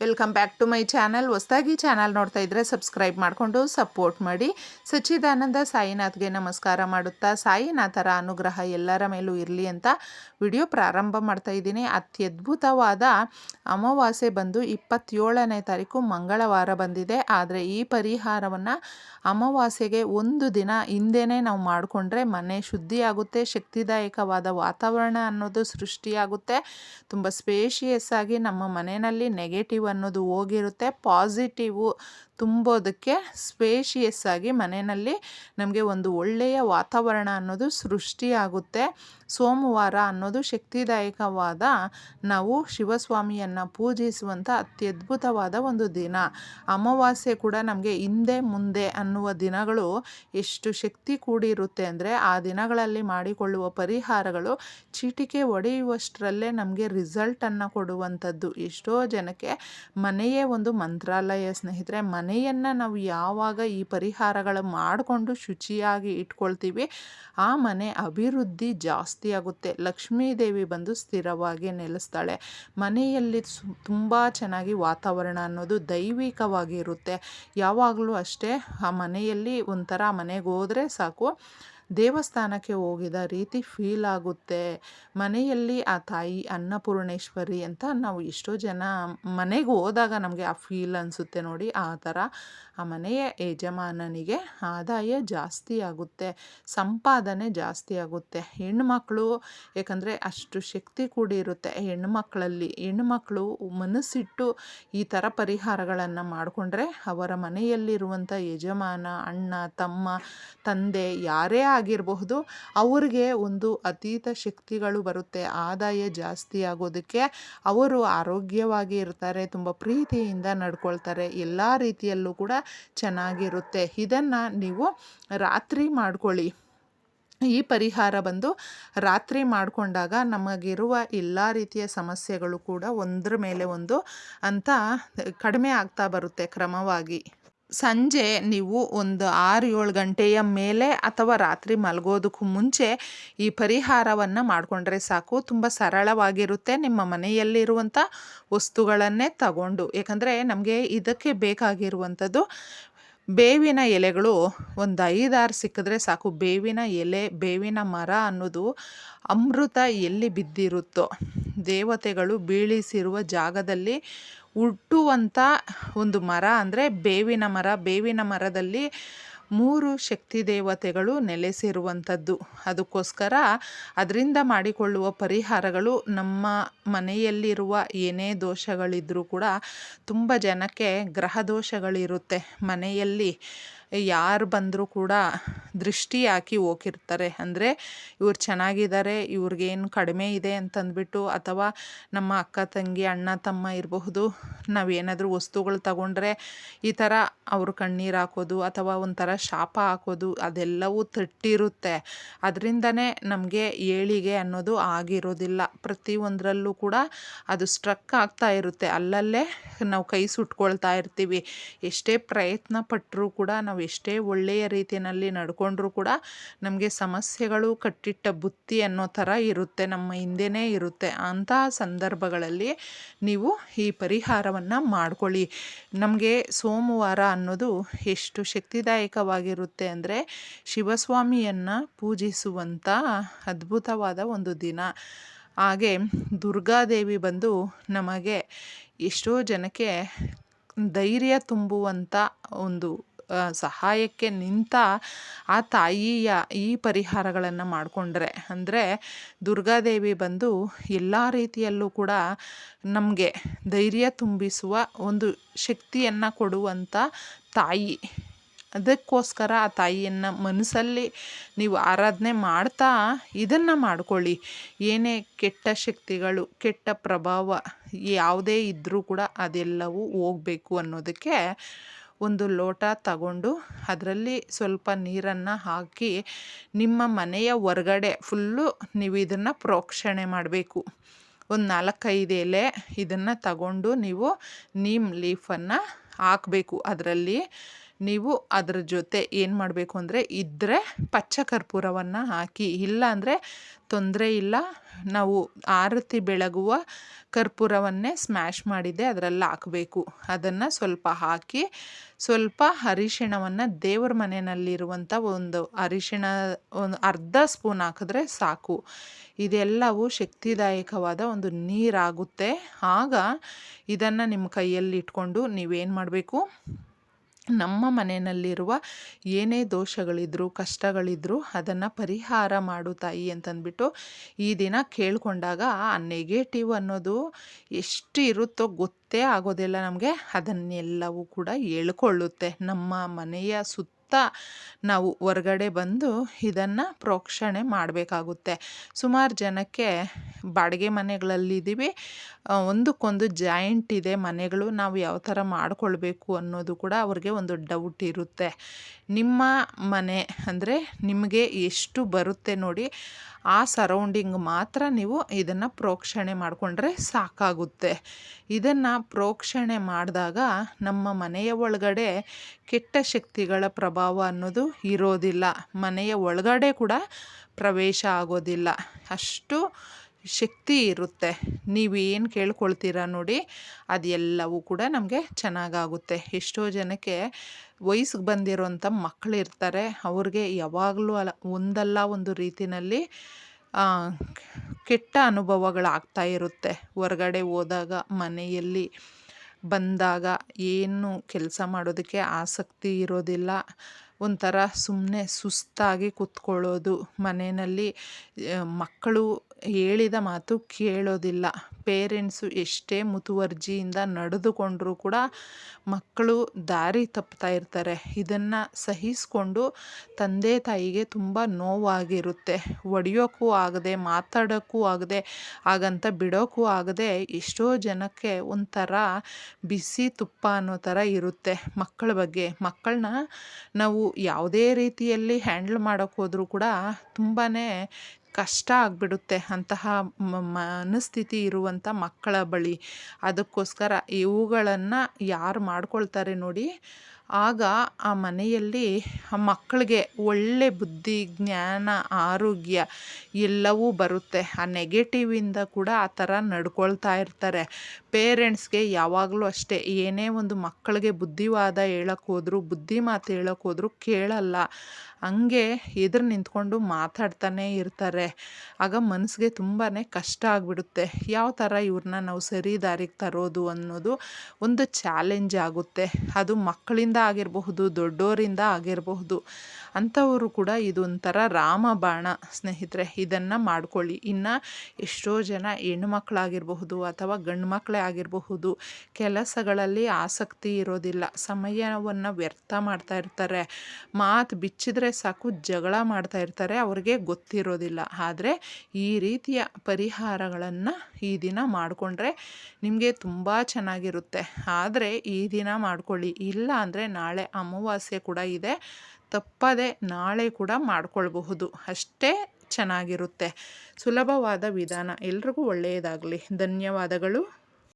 Welcome back to my channel ಹೊಸದಾಗಿ channel ನೋಡ್ತಾ ಇದ್ದರೆ ಸಬ್ಸ್ಕ್ರೈಬ್ ಮಾಡಿಕೊಂಡು ಸಪೋರ್ಟ್ ಮಾಡಿ. ಸಚ್ಚಿದಾನಂದ ಸಾಯಿನಾಥ್ಗೆ ನಮಸ್ಕಾರ ಮಾಡುತ್ತಾ, ಸಾಯಿನಾಥರ ಅನುಗ್ರಹ ಎಲ್ಲರ ಮೇಲೂ ಇರಲಿ ಅಂತ ವಿಡಿಯೋ ಪ್ರಾರಂಭ ಮಾಡ್ತಾ ಇದ್ದೀನಿ. ಅತ್ಯದ್ಭುತವಾದ ಅಮಾವಾಸ್ಯೆ ಬಂದು ಇಪ್ಪತ್ತೇಳನೇ ತಾರೀಕು ಮಂಗಳವಾರ ಬಂದಿದೆ. ಆದರೆ ಈ ಪರಿಹಾರವನ್ನು ಅಮಾವಾಸ್ಯೆಗೆ ಒಂದು ದಿನ ಹಿಂದೆನೇ ನಾವು ಮಾಡಿಕೊಂಡ್ರೆ ಮನೆ ಶುದ್ಧಿಯಾಗುತ್ತೆ, ಶಕ್ತಿದಾಯಕವಾದ ವಾತಾವರಣ ಅನ್ನೋದು ಸೃಷ್ಟಿಯಾಗುತ್ತೆ. ತುಂಬ ಸ್ಪೇಷಿಯಸ್ ಆಗಿ ನಮ್ಮ ಮನೆಯಲ್ಲಿ ನೆಗೆಟಿವ್ ಅನ್ನೋದು ಹೋಗಿರುತ್ತೆ. ಪಾಸಿಟಿವು ತುಂಬೋದಕ್ಕೆ ಸ್ಪೇಷಿಯಸ್ ಆಗಿ ಮನೆಯಲ್ಲಿ ನಮಗೆ ಒಂದು ಒಳ್ಳೆಯ ವಾತಾವರಣ ಅನ್ನೋದು ಸೃಷ್ಟಿಯಾಗುತ್ತೆ. ಸೋಮವಾರ ಅನ್ನೋದು ಶಕ್ತಿದಾಯಕವಾದ ನಾವು ಶಿವಸ್ವಾಮಿಯನ್ನು ಪೂಜಿಸುವಂಥ ಅತ್ಯದ್ಭುತವಾದ ಒಂದು ದಿನ. ಅಮಾವಾಸ್ಯೆ ಕೂಡ ನಮಗೆ ಹಿಂದೆ ಮುಂದೆ ಅನ್ನುವ ದಿನಗಳು ಎಷ್ಟು ಶಕ್ತಿ ಕೂಡಿರುತ್ತೆ ಅಂದರೆ ಆ ದಿನಗಳಲ್ಲಿ ಮಾಡಿಕೊಳ್ಳುವ ಪರಿಹಾರಗಳು ಚೀಟಿಕೆ ಒಡೆಯುವಷ್ಟರಲ್ಲೇ ನಮಗೆ ರಿಸಲ್ಟನ್ನು ಕೊಡುವಂಥದ್ದು. ಎಷ್ಟೋ ಜನಕ್ಕೆ ಮನೆಯೇ ಒಂದು ಮಂತ್ರಾಲಯ ಸ್ನೇಹಿತರೆ ಮನೆಯನ್ನು ನಾವು ಯಾವಾಗ ಈ ಪರಿಹಾರಗಳು ಮಾಡಿಕೊಂಡು ಶುಚಿಯಾಗಿ ಇಟ್ಕೊಳ್ತೀವಿ, ಆ ಮನೆ ಅಭಿವೃದ್ಧಿ ಜಾಸ್ತಿ ಆಗುತ್ತೆ. ಲಕ್ಷ್ಮೀ ದೇವಿ ಬಂದು ಸ್ಥಿರವಾಗಿ ನೆಲೆಸ್ತಾಳೆ. ಮನೆಯಲ್ಲಿ ತುಂಬ ಚೆನ್ನಾಗಿ ವಾತಾವರಣ ಅನ್ನೋದು ದೈವಿಕವಾಗಿರುತ್ತೆ. ಯಾವಾಗಲೂ ಅಷ್ಟೇ, ಆ ಮನೆಯಲ್ಲಿ ಒಂಥರ ಮನೆಗೆ ಹೋದರೆ ಸಾಕು. ದೇವಸ್ಥಾನಕ್ಕೆ ಹೋಗಿದ ರೀತಿ ಫೀಲ್ ಆಗುತ್ತೆ. ಮನೆಯಲ್ಲಿ ಆ ತಾಯಿ ಅನ್ನಪೂರ್ಣೇಶ್ವರಿ ಅಂತ ನಾವು ಎಷ್ಟೋ ಜನ ಮನೆಗೆ ಹೋದಾಗ ನಮಗೆ ಆ ಫೀಲ್ ಅನಿಸುತ್ತೆ ನೋಡಿ, ಆ ಥರ. ಆ ಮನೆಯ ಯಜಮಾನನಿಗೆ ಆದಾಯ ಜಾಸ್ತಿ ಆಗುತ್ತೆ, ಸಂಪಾದನೆ ಜಾಸ್ತಿ ಆಗುತ್ತೆ. ಹೆಣ್ಮಕ್ಳು ಯಾಕಂದರೆ ಅಷ್ಟು ಶಕ್ತಿ ಕೂಡಿರುತ್ತೆ ಹೆಣ್ಮಕ್ಳಲ್ಲಿ ಹೆಣ್ಮಕ್ಳು ಮನಸ್ಸಿಟ್ಟು ಈ ಥರ ಪರಿಹಾರಗಳನ್ನು ಮಾಡಿಕೊಂಡ್ರೆ ಅವರ ಮನೆಯಲ್ಲಿರುವಂಥ ಯಜಮಾನ, ಅಣ್ಣ, ತಮ್ಮ, ತಂದೆ ಯಾರೇ ಆಗಿರಬಹುದು, ಅವ್ರಿಗೆ ಒಂದು ಅತೀತ ಶಕ್ತಿಗಳು ಬರುತ್ತೆ. ಆದಾಯ ಜಾಸ್ತಿ ಆಗೋದಕ್ಕೆ ಅವರು ಆರೋಗ್ಯವಾಗಿ ಇರ್ತಾರೆ, ತುಂಬ ಪ್ರೀತಿಯಿಂದ ನಡ್ಕೊಳ್ತಾರೆ. ಎಲ್ಲ ರೀತಿಯಲ್ಲೂ ಕೂಡ ಚೆನ್ನಾಗಿರುತ್ತೆ. ಇದನ್ನು ನೀವು ರಾತ್ರಿ ಮಾಡ್ಕೊಳ್ಳಿ. ಈ ಪರಿಹಾರ ಬಂದು ರಾತ್ರಿ ಮಾಡಿಕೊಂಡಾಗ ನಮಗಿರುವ ಎಲ್ಲ ರೀತಿಯ ಸಮಸ್ಯೆಗಳು ಕೂಡ ಒಂದ್ರ ಮೇಲೆ ಒಂದು ಅಂತ ಕಡಿಮೆ ಆಗ್ತಾ ಬರುತ್ತೆ ಕ್ರಮವಾಗಿ. ಸಂಜೆ ನೀವು ಒಂದು ಆರು ಏಳು ಗಂಟೆಯ ಮೇಲೆ ಅಥವಾ ರಾತ್ರಿ ಮಲಗೋದಕ್ಕೂ ಮುಂಚೆ ಈ ಪರಿಹಾರವನ್ನು ಮಾಡಿಕೊಂಡ್ರೆ ಸಾಕು. ತುಂಬ ಸರಳವಾಗಿರುತ್ತೆ ನಿಮ್ಮ ಮನೆಯಲ್ಲಿರುವಂಥ ವಸ್ತುಗಳನ್ನೇ ತಗೊಂಡು. ಏಕೆಂದರೆ ನಮಗೆ ಇದಕ್ಕೆ ಬೇಕಾಗಿರುವಂಥದ್ದು ಬೇವಿನ ಎಲೆಗಳು ಒಂದು ಐದಾರು ಸಿಕ್ಕಿದ್ರೆ ಸಾಕು. ಬೇವಿನ ಎಲೆ, ಬೇವಿನ ಮರ ಅನ್ನೋದು ಅಮೃತ ಎಲ್ಲಿ ಬಿದ್ದಿರುತ್ತೋ, ದೇವತೆಗಳು ಬೀಳಿಸಿರುವ ಜಾಗದಲ್ಲಿ ಹುಟ್ಟುವಂಥ ಒಂದು ಮರ ಅಂದರೆ ಬೇವಿನ ಮರ. ಬೇವಿನ ಮರದಲ್ಲಿ ಮೂರು ಶಕ್ತಿ ದೇವತೆಗಳು ನೆಲೆಸಿರುವಂಥದ್ದು. ಅದಕ್ಕೋಸ್ಕರ ಅದರಿಂದ ಮಾಡಿಕೊಳ್ಳುವ ಪರಿಹಾರಗಳು ನಮ್ಮ ಮನೆಯಲ್ಲಿರುವ ಏನೇ ದೋಷಗಳಿದ್ದರೂ ಕೂಡ ತುಂಬ ಜನಕ್ಕೆ ಗ್ರಹ ದೋಷಗಳಿರುತ್ತೆ. ಮನೆಯಲ್ಲಿ ಯಾರು ಬಂದರೂ ಕೂಡ ದೃಷ್ಟಿ ಹಾಕಿ ಹೋಗಿರ್ತಾರೆ. ಅಂದರೆ ಇವ್ರು ಚೆನ್ನಾಗಿದ್ದಾರೆ ಇವ್ರಿಗೇನು ಕಡಿಮೆ ಇದೆ ಅಂತಂದ್ಬಿಟ್ಟು ಅಥವಾ ನಮ್ಮ ಅಕ್ಕ ತಂಗಿ, ಅಣ್ಣ ತಮ್ಮ ಇರಬಹುದು, ನಾವೇನಾದರೂ ವಸ್ತುಗಳು ತಗೊಂಡ್ರೆ ಈ ಥರ ಅವರು ಕಣ್ಣೀರು ಹಾಕೋದು ಅಥವಾ ಒಂಥರ ಶಾಪ ಹಾಕೋದು ಅದೆಲ್ಲವೂ ತಟ್ಟಿರುತ್ತೆ. ಅದರಿಂದನೇ ನಮಗೆ ಏಳಿಗೆ ಅನ್ನೋದು ಆಗಿರೋದಿಲ್ಲ. ಪ್ರತಿಯೊಂದರಲ್ಲೂ ಕೂಡ ಅದು ಸ್ಟ್ರಕ್ ಆಗ್ತಾ ಇರುತ್ತೆ. ಅಲ್ಲಲ್ಲೇ ನಾವು ಕೈ ಸುಟ್ಕೊಳ್ತಾ ಇರ್ತೀವಿ. ಎಷ್ಟೇ ಪ್ರಯತ್ನ ಪಟ್ಟರೂ ಕೂಡ ನಾವು ಎಷ್ಟೇ ಒಳ್ಳೆಯ ರೀತಿಯಲ್ಲಿ ನಡ್ಕೊಂಡ್ರೂ ಕೂಡ ನಮಗೆ ಸಮಸ್ಯೆಗಳು ಕಟ್ಟಿಟ್ಟ ಬುತ್ತಿ ಅನ್ನೋ ಥರ ಇರುತ್ತೆ, ನಮ್ಮ ಹಿಂದೆನೇ ಇರುತ್ತೆ. ಅಂತಹ ಸಂದರ್ಭಗಳಲ್ಲಿ ನೀವು ಈ ಪರಿಹಾರವನ್ನು ಮಾಡ್ಕೊಳ್ಳಿ. ನಮಗೆ ಸೋಮವಾರ ಅನ್ನೋದು ಎಷ್ಟು ಶಕ್ತಿದಾಯಕವಾಗಿರುತ್ತೆ ಅಂದರೆ ಶಿವಸ್ವಾಮಿಯನ್ನು ಪೂಜಿಸುವಂಥ ಅದ್ಭುತವಾದ ಒಂದು ದಿನ. ಹಾಗೆ ದುರ್ಗಾದೇವಿ ಬಂದು ನಮಗೆ ಎಷ್ಟೋ ಜನಕ್ಕೆ ಧೈರ್ಯ ತುಂಬುವಂಥ ಒಂದು ಸಹಾಯಕ್ಕೆ ನಿಂತ ಆ ತಾಯಿಯ ಈ ಪರಿಹಾರಗಳನ್ನು ಮಾಡಿಕೊಂಡ್ರೆ. ಅಂದರೆ ದುರ್ಗಾದೇವಿ ಬಂದು ಎಲ್ಲ ರೀತಿಯಲ್ಲೂ ಕೂಡ ನಮಗೆ ಧೈರ್ಯ ತುಂಬಿಸುವ ಒಂದು ಶಕ್ತಿಯನ್ನು ಕೊಡುವಂಥ ತಾಯಿ. ಅದಕ್ಕೋಸ್ಕರ ಆ ತಾಯಿಯನ್ನು ಮನಸ್ಸಲ್ಲಿ ನೀವು ಆರಾಧನೆ ಮಾಡ್ತಾ ಇದನ್ನು ಮಾಡ್ಕೊಳ್ಳಿ. ಏನೇ ಕೆಟ್ಟ ಶಕ್ತಿಗಳು, ಕೆಟ್ಟ ಪ್ರಭಾವ ಯಾವುದೇ ಇದ್ದರೂ ಕೂಡ ಅದೆಲ್ಲವೂ ಹೋಗಬೇಕು ಅನ್ನೋದಕ್ಕೆ ಒಂದು ಲೋಟ ತಗೊಂಡು ಅದರಲ್ಲಿ ಸ್ವಲ್ಪ ನೀರನ್ನು ಹಾಕಿ ನಿಮ್ಮ ಮನೆಯ ಹೊರಗಡೆ ಫುಲ್ಲು ನೀವು ಇದನ್ನು ಪ್ರೋಕ್ಷಣೆ ಮಾಡಬೇಕು. ಒಂದು ನಾಲ್ಕೈದು ಎಲೆ ಇದನ್ನು ತಗೊಂಡು ನೀವು ನೀಮ್ ಲೀಫನ್ನು ಹಾಕಬೇಕು. ಅದರಲ್ಲಿ ನೀವು ಅದರ ಜೊತೆ ಏನು ಮಾಡಬೇಕು ಅಂದರೆ ಇದ್ದರೆ ಪಚ್ಚ ಕರ್ಪೂರವನ್ನು ಹಾಕಿ ಇಲ್ಲ ಅಂದರೆ ತೊಂದರೆ ಇಲ್ಲ. ನಾವು ಆರತಿ ಬೆಳಗುವ ಕರ್ಪೂರವನ್ನೇ ಸ್ಮ್ಯಾಶ್ ಮಾಡಿದೆ ಅದರಲ್ಲಿ ಹಾಕಬೇಕು. ಅದನ್ನು ಸ್ವಲ್ಪ ಹಾಕಿ, ಸ್ವಲ್ಪ ಅರಿಶಿಣವನ್ನು ದೇವ್ರ ಮನೆಯಲ್ಲಿರುವಂಥ ಒಂದು ಅರಿಶಿಣ, ಒಂದು ಅರ್ಧ ಸ್ಪೂನ್ ಹಾಕಿದ್ರೆ ಸಾಕು. ಇದೆಲ್ಲವೂ ಶಕ್ತಿದಾಯಕವಾದ ಒಂದು ನೀರಾಗುತ್ತೆ. ಆಗ ಇದನ್ನು ನಿಮ್ಮ ಕೈಯಲ್ಲಿ ಇಟ್ಕೊಂಡು ನೀವೇನು ಮಾಡಬೇಕು? ನಮ್ಮ ಮನೆಯಲ್ಲಿರುವ ಏನೇ ದೋಷಗಳಿದ್ರು, ಕಷ್ಟಗಳಿದ್ರು ಅದನ್ನು ಪರಿಹಾರ ಮಾಡು ತಾಯಿ ಅಂತಂದ್ಬಿಟ್ಟು ಈ ದಿನ ಕೇಳಿಕೊಂಡಾಗ ಆ ನೆಗೆಟಿವ್ ಅನ್ನೋದು ಎಷ್ಟು ಇರುತ್ತೋ ಗೊತ್ತೇ ಆಗೋದಿಲ್ಲ ನಮಗೆ. ಅದನ್ನೆಲ್ಲವೂ ಕೂಡ ಹೇಳ್ಕೊಳ್ಳುತ್ತೆ. ನಮ್ಮ ಮನೆಯ ಸುತ್ತ ನಾವು ಹೊರಗಡೆ ಬಂದು ಇದನ್ನು ಪ್ರೋಕ್ಷಣೆ ಮಾಡಬೇಕಾಗುತ್ತೆ. ಸುಮಾರು ಜನಕ್ಕೆ ಬಾಡಿಗೆ ಮನೆಗಳಲ್ಲಿದ್ದೀವಿ ಒಂದಕ್ಕೊಂದು ಜಾಯಿಂಟ್ ಇದೆ ಮನೆಗಳು. ನಾವು ಯಾವ ಥರ ಮಾಡಿಕೊಳ್ಬೇಕು ಅನ್ನೋದು ಕೂಡ ಅವ್ರಿಗೆ ಒಂದು ಡೌಟ್ ಇರುತ್ತೆ. ನಿಮ್ಮ ಮನೆ ಅಂದರೆ ನಿಮಗೆ ಎಷ್ಟು ಬರುತ್ತೆ ನೋಡಿ ಆ ಸರೌಂಡಿಂಗ್ ಮಾತ್ರ ನೀವು ಇದನ್ನು ಪ್ರೋಕ್ಷಣೆ ಮಾಡಿಕೊಂಡ್ರೆ ಸಾಕಾಗುತ್ತೆ. ಇದನ್ನು ಪ್ರೋಕ್ಷಣೆ ಮಾಡಿದಾಗ ನಮ್ಮ ಮನೆಯ ಒಳಗಡೆ ಕೆಟ್ಟ ಶಕ್ತಿಗಳ ಪ್ರಭಾವ ಅನ್ನೋದು ಇರೋದಿಲ್ಲ. ಮನೆಯ ಒಳಗಡೆ ಕೂಡ ಪ್ರವೇಶ ಆಗೋದಿಲ್ಲ. ಅಷ್ಟು ಶಕ್ತಿ ಇರುತ್ತೆ. ನೀವು ಏನು ಕೇಳ್ಕೊಳ್ತೀರ ನೋಡಿ, ಅದೆಲ್ಲವೂ ಕೂಡ ನಮಗೆ ಚೆನ್ನಾಗಾಗುತ್ತೆ. ಎಷ್ಟೋ ಜನಕ್ಕೆ ವಯಸ್ಸಿಗೆ ಬಂದಿರೋಂಥ ಮಕ್ಕಳಿರ್ತಾರೆ ಅವ್ರಿಗೆ ಯಾವಾಗಲೂ ಅಲ್ಲ, ಒಂದಲ್ಲ ಒಂದು ರೀತಿಯಲ್ಲಿ ಕೆಟ್ಟ ಅನುಭವಗಳಾಗ್ತಾ ಇರುತ್ತೆ. ಹೊರಗಡೆ ಹೋದಾಗ, ಮನೆಯಲ್ಲಿ ಬಂದಾಗ ಏನು ಕೆಲಸ ಮಾಡೋದಕ್ಕೆ ಆಸಕ್ತಿ ಇರೋದಿಲ್ಲ. ಒಂಥರ ಸುಮ್ಮನೆ ಸುಸ್ತಾಗಿ ಕೂತ್ಕೊಳ್ಳೋದು. ಮನೆಯಲ್ಲಿ ಮಕ್ಕಳು ಹೇಳಿದ ಮಾತು ಕೇಳೋದಿಲ್ಲ. ಪೇರೆಂಟ್ಸು ಎಷ್ಟೇ ಮುತುವರ್ಜಿಯಿಂದ ನಡೆದುಕೊಂಡರೂ ಕೂಡ ಮಕ್ಕಳು ದಾರಿ ತಪ್ತಾ ಇರ್ತಾರೆ. ಇದನ್ನು ಸಹಿಸ್ಕೊಂಡು ತಂದೆ ತಾಯಿಗೆ ತುಂಬ ನೋವಾಗಿರುತ್ತೆ. ಒಡೆಯೋಕ್ಕೂ ಆಗದೆ ಮಾತಾಡೋಕ್ಕೂ ಆಗದೆ, ಹಾಗಂತ ಬಿಡೋಕ್ಕೂ ಆಗದೆ ಎಷ್ಟೋ ಜನಕ್ಕೆ ಒಂಥರ ಬಿಸಿ ತುಪ್ಪ ಅನ್ನೋ ಥರ ಇರುತ್ತೆ ಮಕ್ಕಳ ಬಗ್ಗೆ. ಮಕ್ಕಳನ್ನ ನಾವು ಯಾವುದೇ ರೀತಿಯಲ್ಲಿ ಹ್ಯಾಂಡ್ಲ್ ಮಾಡೋಕ್ಕೋದ್ರೂ ಕೂಡ ತುಂಬಾ ಕಷ್ಟ ಆಗಿಬಿಡುತ್ತೆ ಅಂತಹ ಮನಸ್ಥಿತಿ ಇರುವಂಥ ಮಕ್ಕಳ ಬಳಿ. ಅದಕ್ಕೋಸ್ಕರ ಇವುಗಳನ್ನು ಯಾರು ಮಾಡ್ಕೊಳ್ತಾರೆ ನೋಡಿ ಆಗ ಆ ಮನೆಯಲ್ಲಿ ಆ ಮಕ್ಕಳಿಗೆ ಒಳ್ಳೆ ಬುದ್ಧಿ, ಜ್ಞಾನ, ಆರೋಗ್ಯ ಎಲ್ಲವೂ ಬರುತ್ತೆ. ಆ ನೆಗೆಟಿವಿಂದ ಕೂಡ ಆ ಥರ ನಡ್ಕೊಳ್ತಾ ಇರ್ತಾರೆ. ಪೇರೆಂಟ್ಸ್ಗೆ ಯಾವಾಗಲೂ ಅಷ್ಟೇ. ಏನೇ ಒಂದು ಮಕ್ಕಳಿಗೆ ಬುದ್ಧಿವಾದ ಹೇಳಕ್ಕೆ ಹೋದ್ರು, ಬುದ್ಧಿ ಮಾತು ಹೇಳಕ್ಕೆ ಹೋದ್ರು ಕೇಳಲ್ಲ. ಹಂಗೆ ಎದುರು ನಿಂತ್ಕೊಂಡು ಮಾತಾಡ್ತಾನೆ ಇರ್ತಾರೆ. ಆಗ ಮನಸ್ಸಿಗೆ ತುಂಬಾ ಕಷ್ಟ ಆಗಿಬಿಡುತ್ತೆ. ಯಾವ ಥರ ಇವ್ರನ್ನ ನಾವು ಸರಿ ದಾರಿಗೆ ತರೋದು ಅನ್ನೋದು ಒಂದು ಚಾಲೆಂಜ್ ಆಗುತ್ತೆ. ಅದು ಮಕ್ಕಳಿಂದ ಆಗಿರಬಹುದು, ದೊಡ್ಡೋರಿಂದ ಆಗಿರಬಹುದು. ಅಂಥವರು ಕೂಡ ಇದೊಂಥರ ರಾಮಬಾಣ ಸ್ನೇಹಿತರೆ, ಇದನ್ನು ಮಾಡ್ಕೊಳ್ಳಿ. ಇನ್ನು ಎಷ್ಟೋ ಜನ ಹೆಣ್ಣುಮಕ್ಕಳಾಗಿರಬಹುದು ಅಥವಾ ಗಂಡು ಮಕ್ಕಳೇ ಆಗಿರಬಹುದು, ಕೆಲಸಗಳಲ್ಲಿ ಆಸಕ್ತಿ ಇರೋದಿಲ್ಲ, ಸಮಯವನ್ನು ವ್ಯರ್ಥ ಮಾಡ್ತಾ ಇರ್ತಾರೆ. ಮಾತು ಬಿಚ್ಚಿದ್ರೆ ಸಾಕು, ಜಗಳ ಮಾಡ್ತಾ ಇರ್ತಾರೆ, ಅವ್ರಿಗೆ ಗೊತ್ತಿರೋದಿಲ್ಲ. ಆದರೆ ಈ ರೀತಿಯ ಪರಿಹಾರಗಳನ್ನು ಈ ದಿನ ಮಾಡಿಕೊಂಡ್ರೆ ನಿಮಗೆ ತುಂಬ ಚೆನ್ನಾಗಿರುತ್ತೆ. ಆದರೆ ಈ ದಿನ ಮಾಡ್ಕೊಳ್ಳಿ. ಇಲ್ಲ ಅಂದರೆ ನಾಳೆ ಅಮಾವಾಸ್ಯೆ ಕೂಡ ಇದೆ. ತಪ್ಪದೆ ನಾಳೆ ಕೂಡ ಮಾಡ್ಕೊಳ್ಬಹುದು. ಅಷ್ಟೇ ಚೆನ್ನಾಗಿರುತ್ತೆ. ಸುಲಭವಾದ ವಿಧಾನ. ಎಲ್ರಿಗೂ ಒಳ್ಳೆಯದಾಗಲಿ. ಧನ್ಯವಾದಗಳು.